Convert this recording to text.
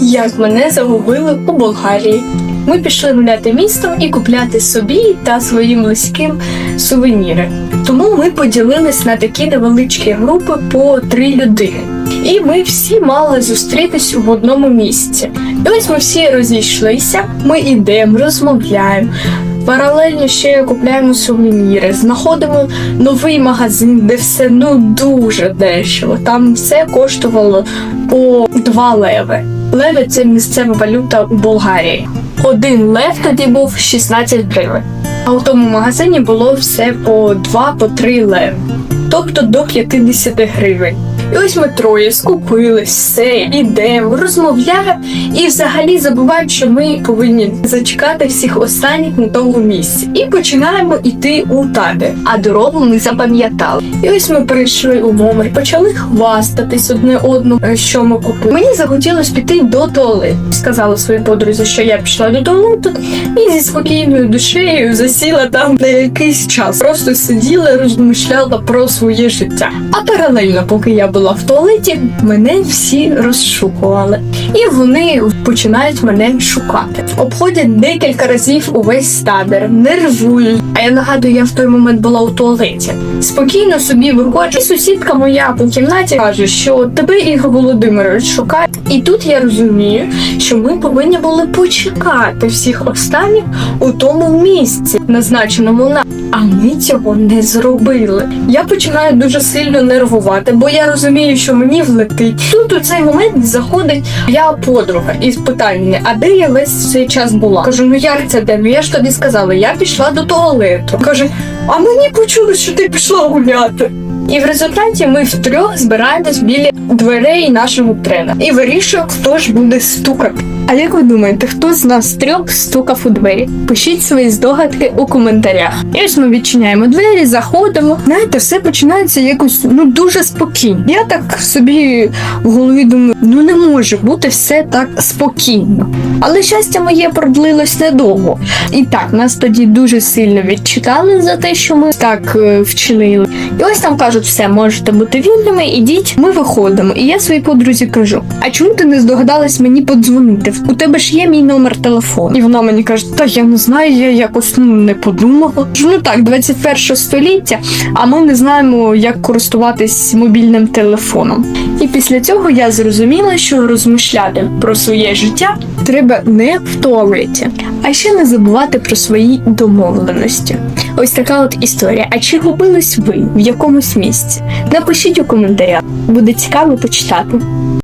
як мене загубили у Болгарії. Ми пішли гуляти містом і купляти собі та своїм близьким сувеніри. Тому ми поділились на такі невеличкі групи по три людини. І ми всі мали зустрітись в одному місці. І ось ми всі розійшлися, ми йдемо, розмовляємо. Паралельно ще купляємо сувеніри, знаходимо новий магазин, де все ну дуже дешево. Там все коштувало по 2 леви. Леви це місцева валюта у Болгарії. Один лев тоді був 16 гривень. А у тому магазині було все по 2-3 леви. Тобто до 50 гривень. І ось ми троє скупились, все, ідемо, розмовляємо і взагалі забуваємо, що ми повинні зачекати всіх останніх на тому місці. І починаємо йти у табір. А дорогу ми запам'ятали. І ось ми прийшли у номер, почали хвастатись одне одному, е, що ми купили. Мені захотілося піти до туалету. Сказала своїй подрузі, що я пішла до туалету і зі спокійною душею засіла там на якийсь час. Просто сиділа, розмишляла про своє життя. А паралельно, поки я була в туалеті, мене всі розшукували. І вони починають мене шукати. Обходять декілька разів увесь табір, нервують. А я нагадую, я в той момент була у туалеті. Спокійно собі виходжу. І сусідка моя по кімнаті каже, що тебе Ігор Володимирович шукає. І тут я розумію, що ми повинні були почекати всіх останніх у тому місці, назначеному нам. А ми цього не зробили. Я починаю дуже сильно нервувати, бо я розумію, що мені влетить. Тут у цей момент заходить я подруга і питає мене, а де я весь цей час була? Кажу, ну як це де? Ну я ж тобі сказала, я пішла до туалету. Каже, а мені почули, що ти пішла гуляти. І в результаті ми втрьох збираємось біля дверей нашого тренера і вирішуємо, хто ж буде стукати. А як ви думаєте, хто з нас трьох стукав у двері? Пишіть свої здогадки у коментарях. І ось ми відчиняємо двері, заходимо. Знаєте, все починається якось ну дуже спокійно. Я так собі в голові думаю, ну не може бути все так спокійно. Але щастя моє продлилось недовго. І так, нас тоді дуже сильно відчитали за те, що ми так е, вчинили. І ось там кажуть, все, можете бути вільними, ідіть, ми виходимо. І я своїй подрузі кажу: а чому ти не здогадалась мені подзвонити? У тебе ж є мій номер телефону. І вона мені каже, та я не знаю, я якось ну, не подумала. Ну так, 21 століття, а ми не знаємо, як користуватись мобільним телефоном. І після цього я зрозуміла, що розмишляти про своє життя треба не в туалеті, а ще не забувати про свої домовленості. Ось така от історія. А чи губились ви в якомусь місці? Напишіть у коментарях, буде цікаво почитати.